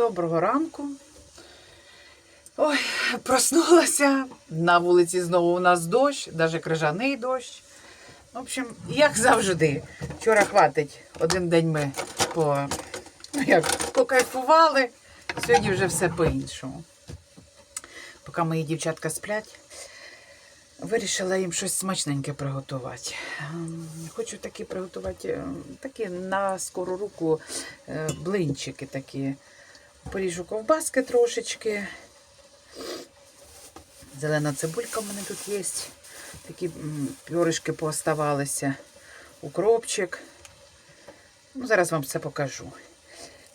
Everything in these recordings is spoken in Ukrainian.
Доброго ранку. Ой, проснулася. На вулиці знову у нас дощ, навіть крижаний дощ. В общем, як завжди. Вчора хватить. Один день ми по, ну як, покайфували. Сьогодні вже все по-іншому. Поки мої дівчатка сплять, вирішила їм щось смачненьке приготувати. Ем, Хочу такі приготувати, ем, такі на скору руку е, блинчики такі. Поріжу ковбаски трошечки. Зелена цибулька в мене тут є. Такі пьоришки пооставалися. Укропчик. Ну, зараз вам все покажу.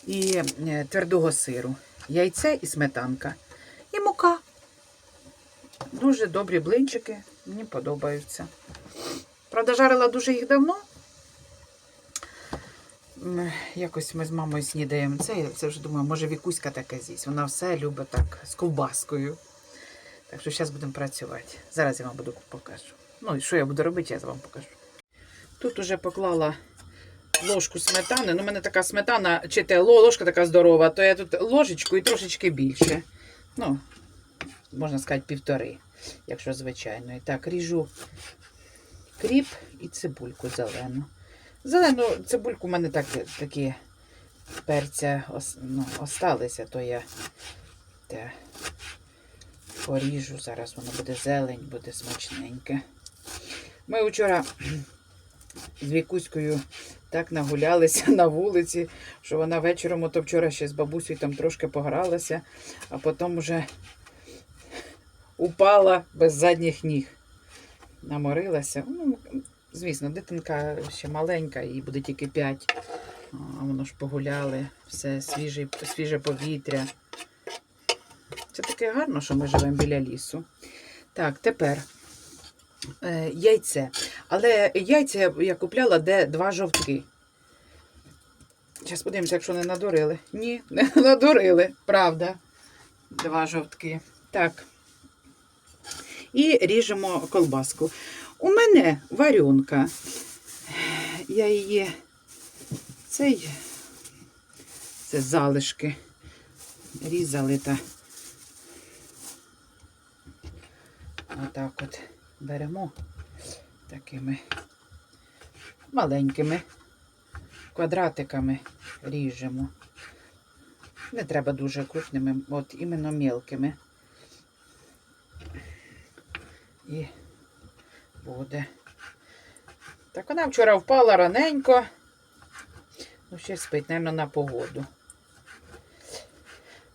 І е, твердого сиру. Яйце і сметанка. І мука. Дуже добрі блинчики. Мені подобаються. Правда, жарила дуже їх давно. Якось ми з мамою снідаємо. Це, це вже думаю, може Вікуська таке з'їсть. Вона все любить так з ковбаскою. Так що зараз будемо працювати. Зараз я вам буду покажу. Ну і що я буду робити, я вам покажу. Тут уже поклала ложку сметани. Ну, у мене така сметана, чи те ложка така здорова, то я тут ложечку і трошечки більше. Ну, можна сказати, півтори, якщо звичайно. І так, ріжу кріп і цибульку зелену. Зелену цибульку в мене так, такі перця ну, осталися, то я те, поріжу. Зараз воно буде зелень, буде смачненьке. Ми вчора з Вікуською так нагулялися на вулиці, що вона вечором, ото вчора ще з бабусею там трошки погралася, а потім вже упала без задніх ніг. Наморилася. Ну, звісно, дитинка ще маленька, їй буде тільки 5. А воно ж погуляли, все свіже, свіже повітря. Це таке гарно, що ми живемо біля лісу. Так, тепер е, яйце. Але яйця я- купляла, де два жовтки. Зараз подивимося, якщо не надурили. Ні, не надурили, правда. Два жовтки. Так. І ріжемо колбаску. У мене варюнка. Я її. Цей. Це залишки. Різали та. Отак от беремо такими маленькими квадратиками ріжемо. Не треба дуже крупними, от іменно мілкими. І буде. Так вона вчора впала раненько. Ну, ще спить, мабуть, на погоду.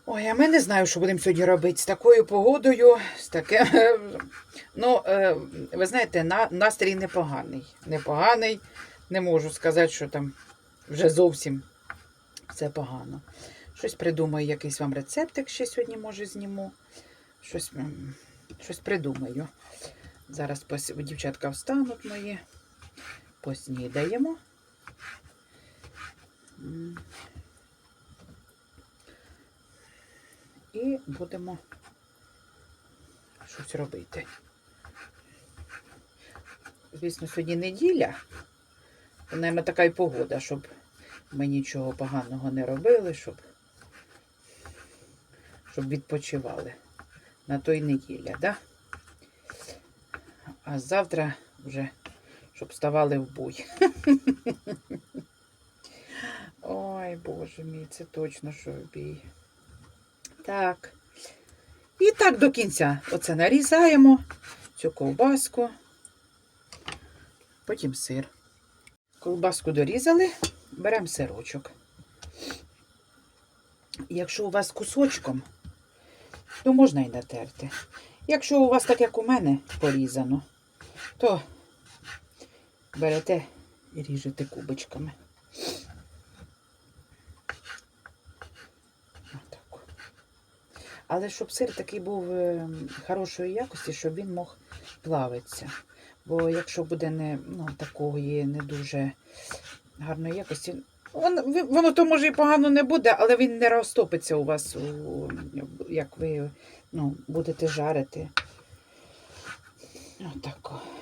Ой, а ми не знаю, що будемо сьогодні робити з такою погодою, з таким. Ну, е, ви знаєте, на, настрій непоганий. Непоганий. Не можу сказати, що там вже зовсім все погано. Щось придумаю, якийсь вам рецептик ще сьогодні, може, зніму. Щось, щось придумаю. Зараз дівчатка встануть мої. Поснідаємо. І будемо щось робити. Звісно, сьогодні неділя. Наверно, така й погода, щоб ми нічого поганого не робили, щоб, щоб відпочивали. На той неділя, да? А завтра вже, щоб вставали в буй. Ой, боже мій, це точно що в бій. Так. І так до кінця. Оце нарізаємо цю ковбаску. Потім сир. Ковбаску дорізали, беремо сирочок. Якщо у вас кусочком, то можна і натерти. Якщо у вас так, як у мене, порізано, то берете і ріжете кубочками. Отак. Але щоб сир такий був е, хорошої якості, щоб він мог плавитися. Бо якщо буде не ну, такої не дуже гарної якості, воно, воно то може і погано не буде, але він не розтопиться у вас, у, як ви ну, будете жарити. Отако. Е,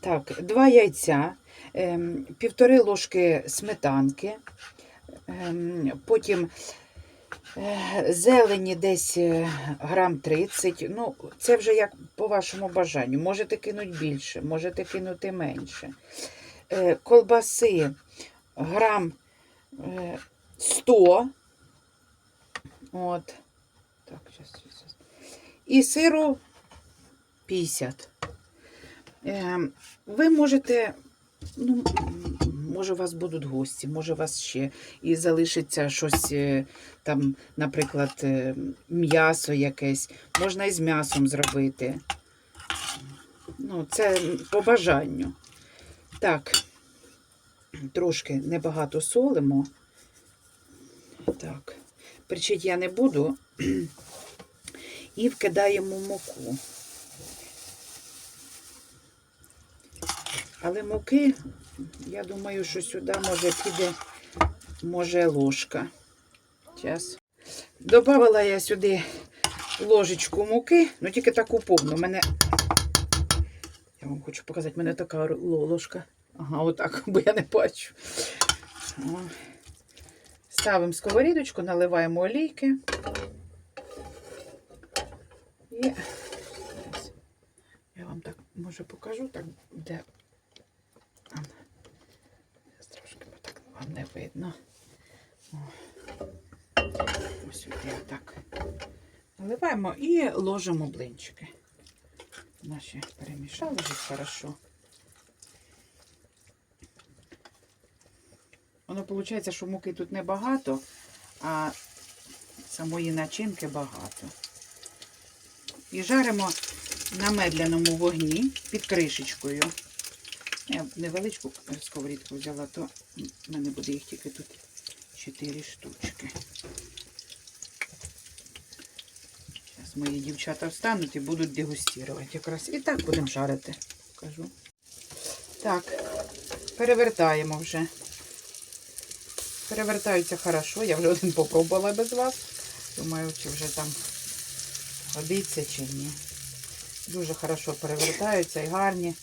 так, два яйця. ем, півтори ложки сметанки, ем, потім е, зелені десь е, грам 30. Ну, це вже як по вашому бажанню. Можете кинути більше, можете кинути менше. Е, колбаси грам е, 100. От. Так, зараз. І сиру 50. Ем, ви можете, ну, може, у вас будуть гості, може, у вас ще і залишиться щось е, там, наприклад, е, м'ясо якесь. Можна і з м'ясом зробити. Ну, це по бажанню. Так, трошки небагато солимо. Так, перчить я не буду. І вкидаємо муку. Але муки, я думаю, що сюди може піде, може, ложка. Зараз. Добавила я сюди ложечку муки, ну тільки таку повну. Мене. Я вам хочу показати, в мене така ложка. Ага, отак, бо я не бачу. Ставимо сковорідочку, наливаємо олійки. І я вам так може покажу, так де. А, Зараз трошки бо так вам не видно. О. Ось сюди отак. Наливаємо і ложимо блинчики. Наші перемішали вже хорошо. Воно виходить, що муки тут небагато, а самої начинки багато. І жаримо на медленому вогні під кришечкою. Я невеличку сковорідку взяла, то в мене буде їх тільки тут 4 штучки. Зараз мої дівчата встануть і будуть дегустувати якраз. І так будемо жарити. Покажу. Так, перевертаємо вже. Перевертаються хорошо. Я вже один попробувала без вас. Думаю, чи вже там годиться чи ні. Дуже хорошо перевертаються і гарні.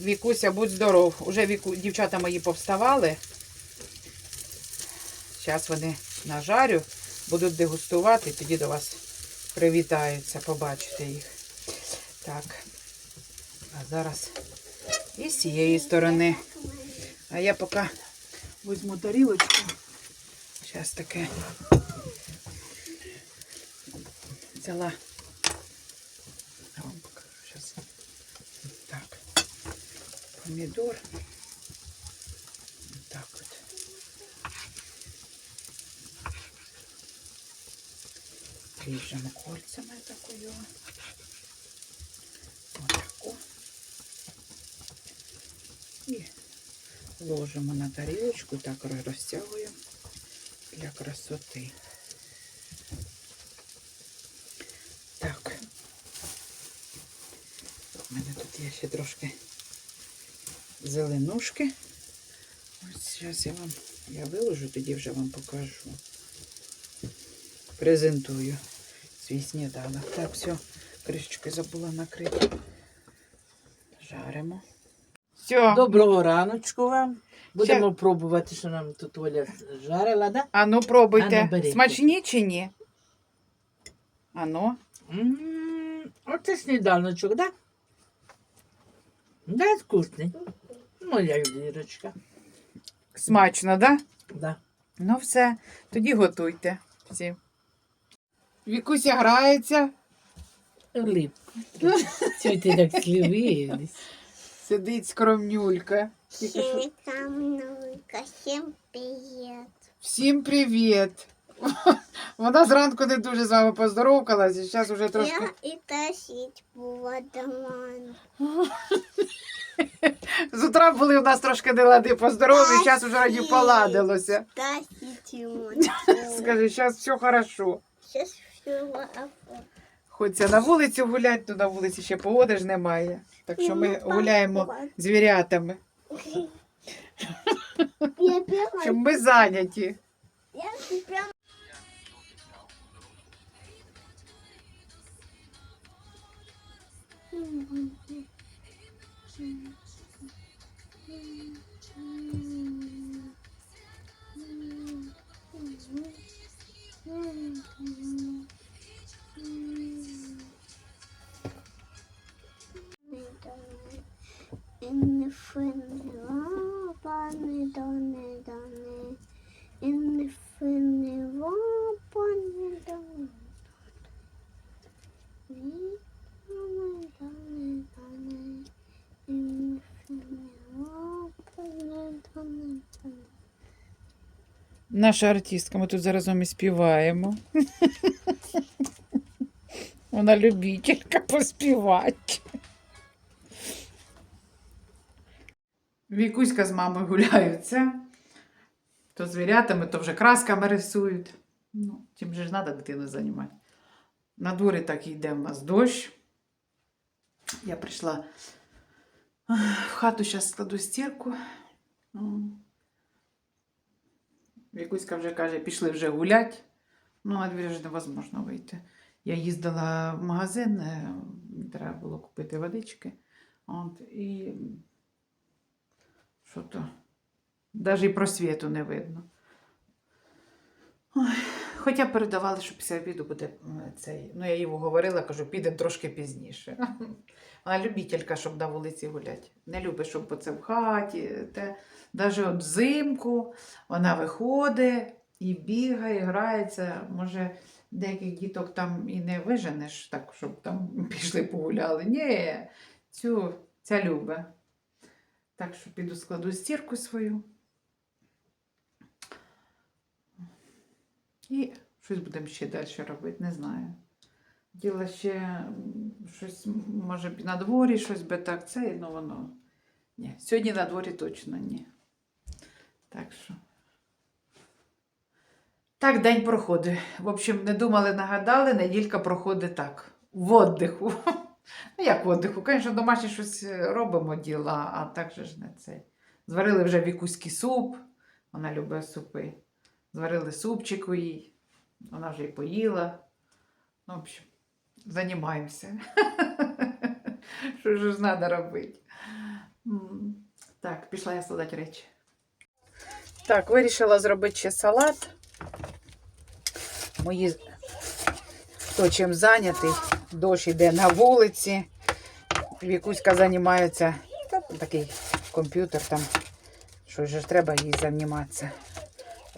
Вікуся, будь здоров. Уже віку... дівчата мої повставали. Зараз вони нажарю, будуть дегустувати, тоді до вас привітаються, побачите їх. Так. А зараз і з цієї сторони. А я поки візьму тарілочку. Зараз таке взяла. Я вам покажу зараз. Так. Помідор. Так от. Ріжемо кольцями такою. Отаку. І ложимо на тарілочку, так розтягуємо для красоти. Так. У мене тут є ще трошки зеленушки. Ось зараз я вам я виложу, тоді вже вам покажу. Презентую свій сніданок. Так, все, кришечки забула накрити. Жаримо. Все. Доброго раночку вам. Будемо пробувати, що нам тут Оля жарила, да? А ну пробуйте. А ну. Смачні чи ні? А ну. Оце сніданочок, да? Да, вкусний. Моя дірочка. Смачно, да? Да. Ну все, тоді готуйте всі. Вікуся грається, Лип. Чого ти так слівились? сидить скромнюлька. Камнулька, всем привет. Всім привіт! Вона зранку не дуже з вами поздоровкалась, зараз вже трошки. Я и тащить була домой. З утра були у нас трошки нелади по здоров'ю, зараз вже раді поладилося. Скажи, зараз все хорошо. Сейчас все Хочеться на вулицю гуляти, то на вулиці ще погоди ж немає. Так що ми гуляємо звірятами, щоб ми зайняті. я Наша артистка, ми тут зараз і співаємо. Вона любителька поспівати. Вікуська з мамою гуляються. То звірятами, то вже красками рисують. Ну, чим же ж треба дитину займати. На дворі так йде в нас дощ. Я прийшла в хату, зараз складу стірку. Вікуська вже каже, пішли вже гулять. Ну, а двір вже невозможно вийти. Я їздила в магазин, е, треба було купити водички. От, і що то? Навіть і просвіту не видно. Хоча передавали, що після обіду буде цей. Ну, я їй говорила, кажу, підемо трошки пізніше. Вона любителька, щоб на вулиці гуляти. Не любить, щоб це в хаті. Те. Навіть от взимку вона виходить і бігає, грається. Може, деяких діток там і не виженеш, так, щоб там пішли погуляли. Ні, цю, ця любить. Так що піду складу стірку свою. І щось будемо ще далі робити, не знаю. Діла ще щось, може, на дворі, щось би так, це, ну воно. Ні, сьогодні на дворі точно ні. Так що. Так день проходить. В общем, не думали, нагадали, неділька проходить так. В отдиху. Ну, як в отдиху? Звісно, домашнє щось робимо діла, а так же ж не це. Зварили вже вікуський суп, вона любить супи. Зварили супчику їй, вона вже й поїла. Ну, в общем, займаємося. Що ж треба робити? Так, пішла я складати речі. Так, вирішила зробити ще салат. Мої хто чим зайнятий, дощ іде на вулиці. Вікуська займається такий комп'ютер там. Що ж треба їй займатися.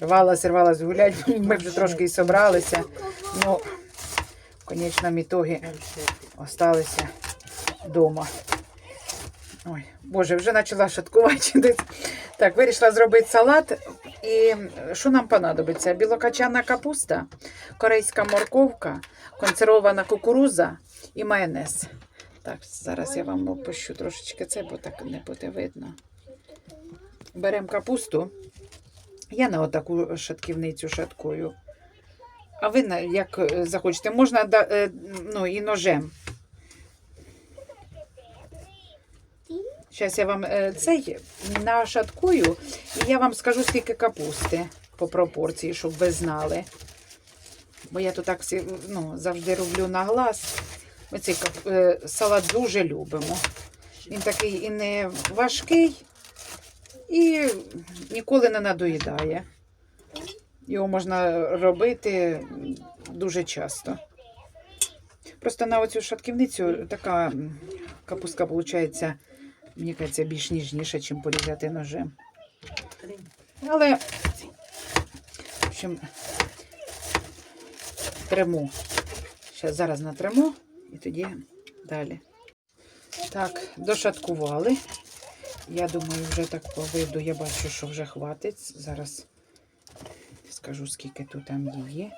Рвалась, рвалась гуляти. Ми вже трошки і собралися. Ну, в конечному ітогі осталися вдома. Ой, Боже, вже почала шаткувати. Так, вирішила зробити салат. І що нам понадобиться? Білокачана капуста, корейська морковка, консервована кукуруза і майонез. Так, зараз я вам опущу трошечки це, бо так не буде видно. Беремо капусту. Я на отаку шатківницю шаткую. А ви як е, захочете, можна е, ну, і ножем. Зараз я вам е, цей нашаткую, і я вам скажу, скільки капусти по пропорції, щоб ви знали. Бо я тут так ну, завжди роблю на глаз. Ми цей салат дуже любимо. Він такий і не важкий, і ніколи не надоїдає. Його можна робити дуже часто. Просто на оцю шатківницю така капустка, виходить, мені кажеться, більш ніжніша, ніж порізати ножем. Але, в общем, трему. Ще зараз натрему і тоді далі. Так, дошаткували. Я думаю, вже так по виду я бачу, що вже хватить. Зараз скажу, скільки тут там є.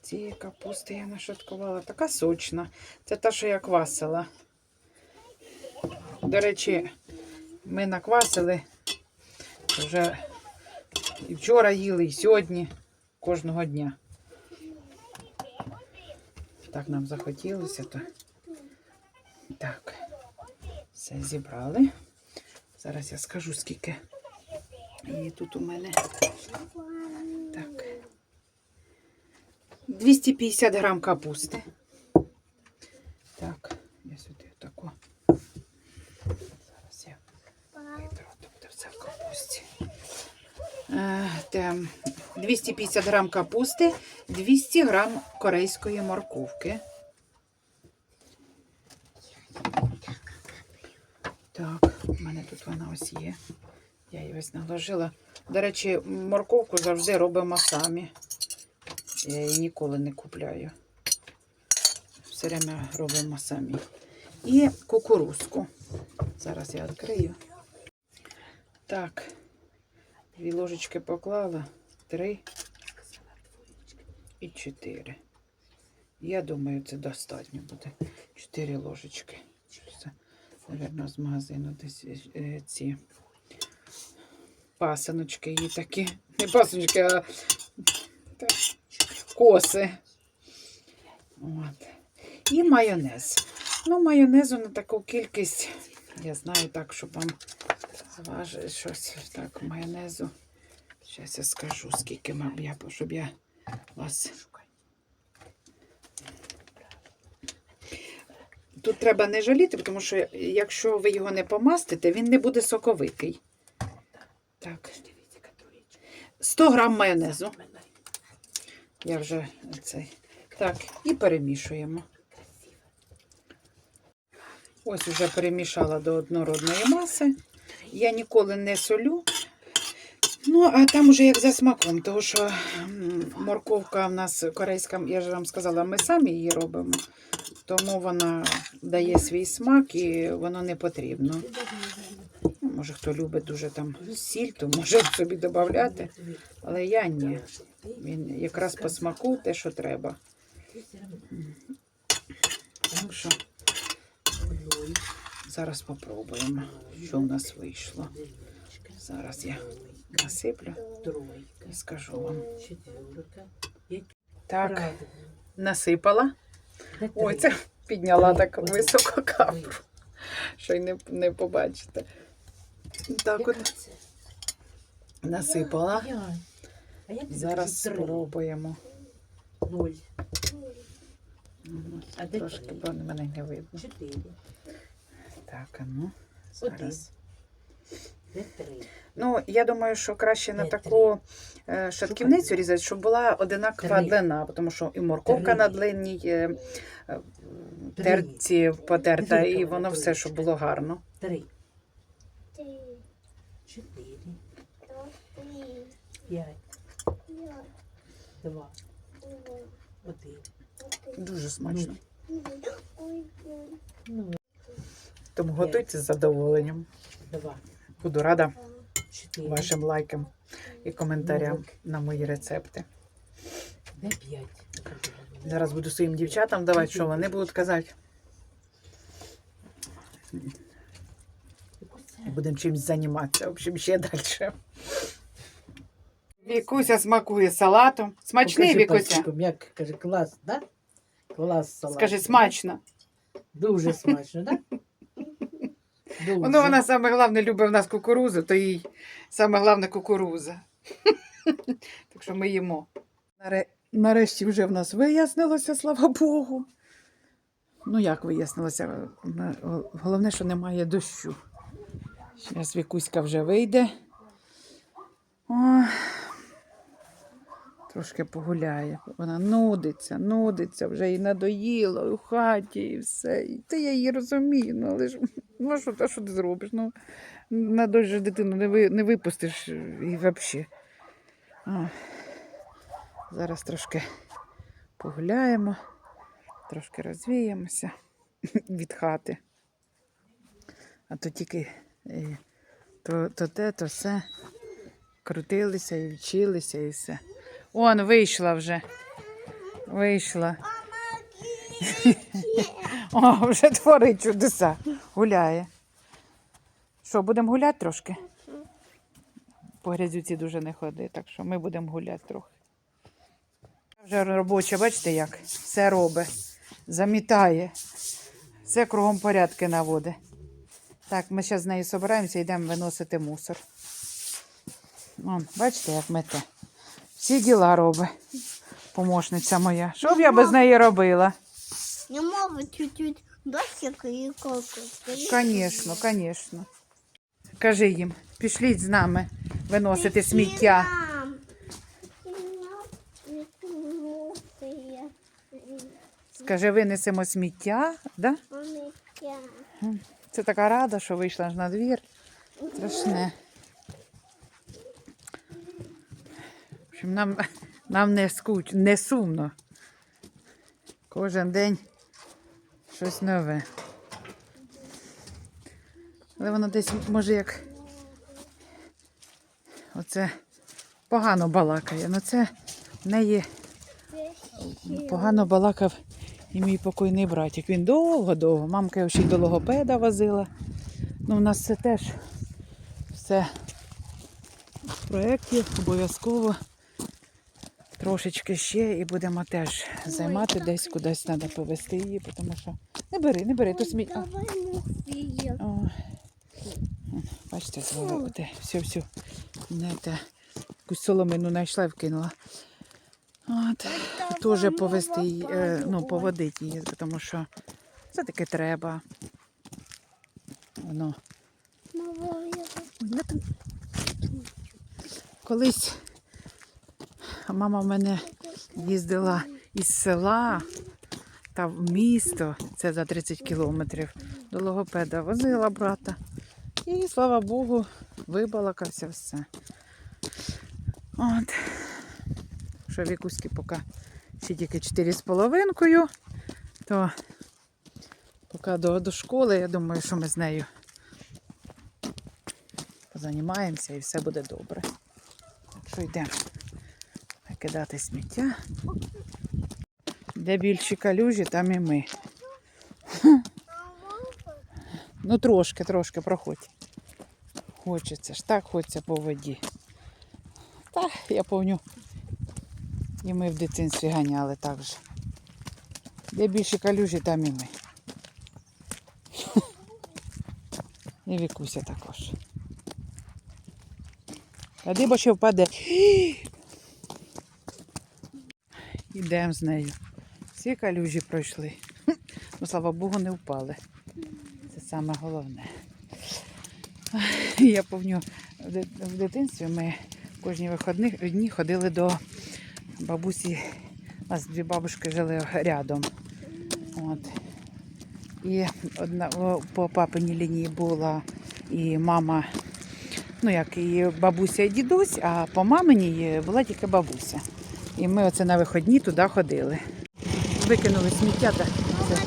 Цієї капусти я нашаткувала. Така сочна. Це та, що я квасила. До речі, ми наквасили вже і вчора їли, і сьогодні, кожного дня. Так нам захотілося, то так, все зібрали. Зараз я скажу, скільки її тут у мене. Так. 250 грам капусти. Так, я сюди таку. Зараз я витру, то буде все в капусті. Е, 250 грам капусти, 200 грам корейської морковки. Так, у мене тут вона ось є. Я її ось наложила. До речі, морковку завжди робимо самі. Я її ніколи не купляю. Все время робимо самі. І кукурузку. Зараз я відкрию. Так, дві ложечки поклала. три і чотири. Я думаю, це достатньо буде. Чотири ложечки. Це, з магазину десь е, ці пасаночки її такі. Не пасаночки, а коси. От. І майонез. Ну, майонезу на таку кількість, я знаю так, щоб вам зважити щось. Так, майонезу. Зараз я скажу, скільки мав я, щоб я вас. Тут треба не жаліти, тому що якщо ви його не помастите, він не буде соковитий. Так. 100 грам майонезу. Я вже цей. Так, і перемішуємо. Ось вже перемішала до однородної маси. Я ніколи не солю. Ну, а там уже як за смаком, тому що морковка в нас корейська, я ж вам сказала, ми самі її робимо. Тому вона дає свій смак і воно не потрібно. Ну, Може, хто любить дуже там сіль, то може собі додати. Але я ні. Він якраз по смаку те, що треба. Так що зараз попробуємо, що в нас вийшло. Зараз я насиплю і скажу вам. Так, насипала. Ой, це підняла так високо камеру, що й не, не побачите. Так от насипала. Зараз спробуємо. Ноль. А Трошки, бо мене не видно. Чотири. Так, а ну, зараз. Ну, я думаю, що краще на таку е, шатківницю різати, щоб була одинакова Три. длина, тому що і морковка Три. на длинній е, терці потерта, і воно все, щоб було гарно. Три. Три, Чотири. три, П'ять. Два. Один. Дуже смачно. Ну, Тому готуйте з задоволенням. два. Буду рада вашим лайкам і коментарям на мої рецепти. Зараз буду своїм дівчатам давати, що вони будуть казати. Будемо чимось займатися. В общем, ще далі. Вікуся смакує салатом. Смачний, Вікуся. Як каже, клас, да? Клас салат. Скажи, смачно. Дуже смачно, да? Дуже. Ну, вона саме головне любить в нас кукурузу, то їй саме головне кукуруза. Так що ми їмо. Наре- Нарешті вже в нас вияснилося, слава Богу. Ну, як вияснилося? Головне, що немає дощу. Зараз Вікуська вже вийде. О, трошки погуляє. Вона нудиться, нудиться, вже і надоїло, і в хаті, і все. І Та я її розумію, ну але ж ну, що, а що ти зробиш? Ну, на дощ же дитину не, ви, не випустиш і взагалі. Зараз трошки погуляємо, трошки розвіємося від хати. А то тільки е, то, то те, то все. Крутилися і вчилися і все. Он вийшла вже. Вийшла. О, вже творить чудеса. Гуляє. Що, будемо гуляти трошки? По грязюці дуже не ходи, так що ми будемо гуляти трохи. Вже робоча, бачите як? Все робить. Замітає. Все кругом порядки наводить. Так, ми зараз з нею збираємося і йдемо виносити мусор. Вон, бачите, як мете. Всі діла робить. Помощниця моя. Що б я без неї робила? Не могу чуть-чуть. Звісно, звісно. Кажи їм, пішліть з нами виносити сміття. Скажи, винесемо сміття, да? Це така рада, що вийшла ж на двір. Страшне. Общем, нам, нам не скуч, не сумно. Кожен день щось нове. Але воно десь може як оце погано балакає. Ну це в неї погано балакав і мій покойний братик. Він довго-довго. Мамка його ще й до логопеда возила. Ну, у нас це теж все в проєкті обов'язково. Трошечки ще і будемо теж займати десь кудись треба повезти її, тому що не бери, не бери, то сміть. Бачите, звали, все, все. Не те. Якусь соломину знайшла і вкинула. От. Теж повезти її, е, ну, поводити її, тому що це таки треба. Воно. Колись мама в мене їздила із села та в місто, це за 30 кілометрів, до логопеда, возила брата. І, слава Богу, вибалакався все. От. Що вікуськи поки ще тільки 4 з половинкою, то поки до, до школи, я думаю, що ми з нею позанімаємося і все буде добре. Так що йдемо викидати сміття. Де більші калюжі, там і ми. Ну трошки, трошки проходь. Хочеться ж, так хочеться по воді. Та, я пам'ятаю, і ми в дитинстві ганяли так же. Де більші калюжі, там і ми. І Вікуся також. А диба ще впаде. Ідемо з нею. Всі калюжі пройшли. Ну, слава Богу, не впали. Це саме головне. Я пам'ятаю, в дитинстві ми кожні вихідні дні ходили до бабусі. У нас дві бабушки жили рядом. От. І одна по папиній лінії була і мама ну як і бабуся і дідусь, а по маминій була тільки бабуся. І ми оце на виходні туди ходили. Викинули сміття. Та... Це...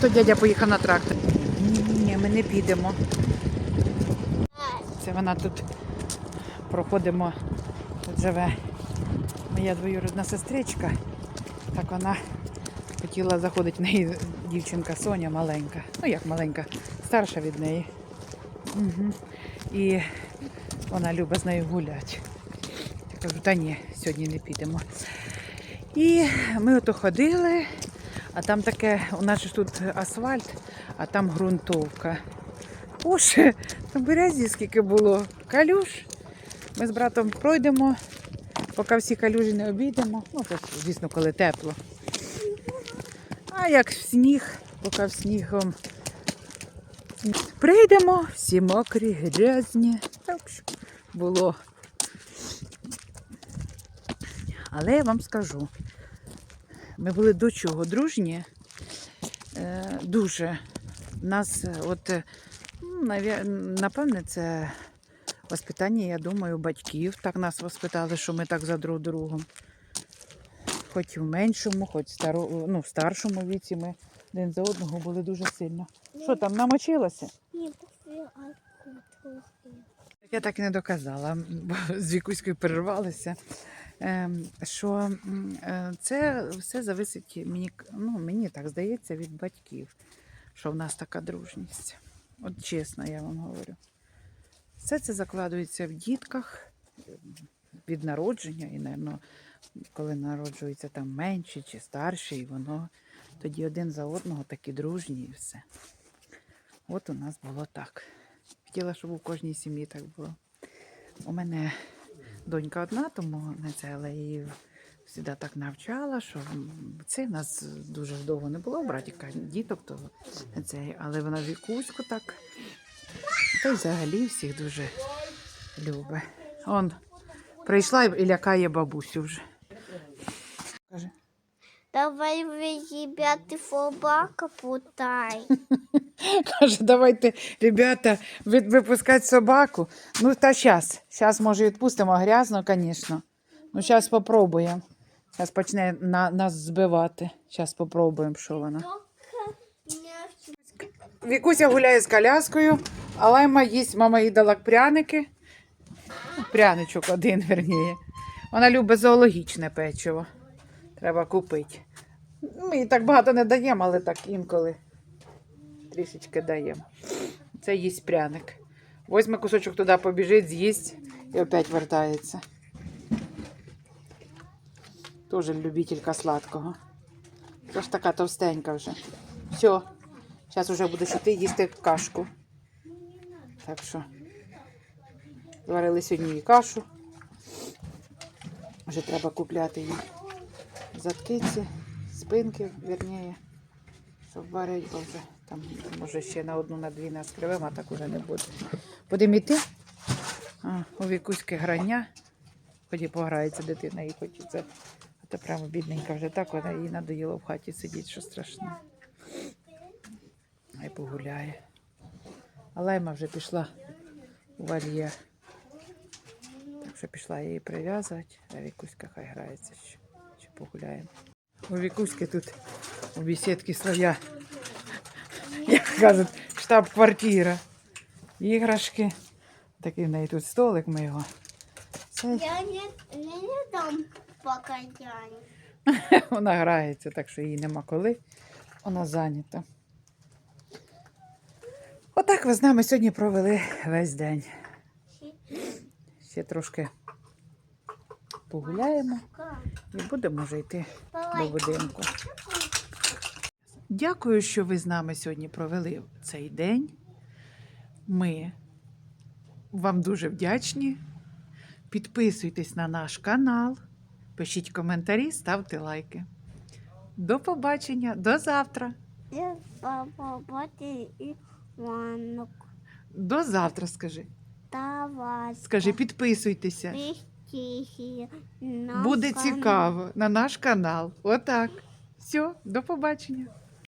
То дядя поїхав на трактор. Ні, ми не підемо. Це вона тут проходимо. Тут живе моя двоюродна сестричка. Так вона хотіла заходити в неї дівчинка Соня маленька. Ну як маленька, старша від неї. Угу. І вона любить з нею гуляти. Кажу, та ні, сьогодні не підемо. І ми ото ходили, а там таке, у нас ж тут асфальт, а там ґрунтовка. Боже, там грязі скільки було. Калюш. Ми з братом пройдемо, поки всі калюжі не обійдемо. Ну, то, звісно, коли тепло. А як в сніг, поки в снігом Прийдемо, всі мокрі, грязні. Так що було. Але я вам скажу, ми були до чого дружні. Е, дуже. Нас, е, от, е, ну, напевне, це воспитання, я думаю, батьків так нас воспитали, що ми так за друг другом. Хоч в меншому, хоч в старо, ну, в старшому віці ми один за одного були дуже сильно. Що там, после алкоголя. Я так і не доказала, бо з Вікуською перервалися. Ем, Що е, це все зависить мені, ну, мені так здається, від батьків, що в нас така дружність. От чесно, я вам говорю. Все це закладується в дітках ем, від народження, і, напевно, коли народжується там менші чи старші, і воно тоді один за одного такі дружні і все. От у нас було так. Хотіла, щоб у кожній сім'ї так було. У мене донька одна, тому не це, але її завжди так навчала, що це в нас дуже довго не було, братіка, діток, то це, але вона вікуську так. Та й взагалі всіх дуже любить. Он прийшла і лякає бабусю вже. Каже, Давай вы, ребята, собака путай. Каже, давайте, ребята, випускати собаку. Ну, та зараз. Зараз, може, відпустимо грязно, звісно. Ну, зараз спробуємо. Зараз почне на, нас збивати. Зараз спробуємо, що вона. Вікуся гуляє з коляскою, а лайма їсть, мама їй дала пряники. Пряничок один, верніє. Вона любить зоологічне печиво. Треба купити. Ми їй так багато не даємо, але так інколи трішечки даємо. Це їсть пряник. Возьме кусочок туди, побіжить, з'їсть і опять вертається. Тоже любителька сладкого. Це ж така товстенька вже. Все. Зараз вже будеш іти їсти кашку. Так що зварили сьогодні їй кашу. Вже треба купляти їй заткиці, спинки, вірніше, щоб варити, бо вже там, може, ще на одну, на дві нас кривимо, а так уже не буде. Будемо йти. У вікуськи грання. Ході пограється дитина і хочеться. А то прямо бідненька вже так, вона їй надоїло в хаті сидіти, що страшне. Хай погуляє. А лайма вже пішла у вольєр. Так що пішла її прив'язувати, а Вікуська хай грається ще, ще погуляємо. У Вікуськи тут у бесідці своя, як кажуть, штаб-квартира. Іграшки. Такий в неї тут столик, ми його. Це Я не, я не дам пока вона грається, так що їй нема коли. Вона зайнята. Отак ви з нами сьогодні провели весь день. Ще трошки погуляємо і будемо вже йти до будинку. Дякую, що ви з нами сьогодні провели цей день. Ми вам дуже вдячні. Підписуйтесь на наш канал, пишіть коментарі, ставте лайки. До побачення, до завтра. До завтра, скажи. Давай. Скажи, підписуйтеся. Буде цікаво на наш канал. Отак. Все, до побачення.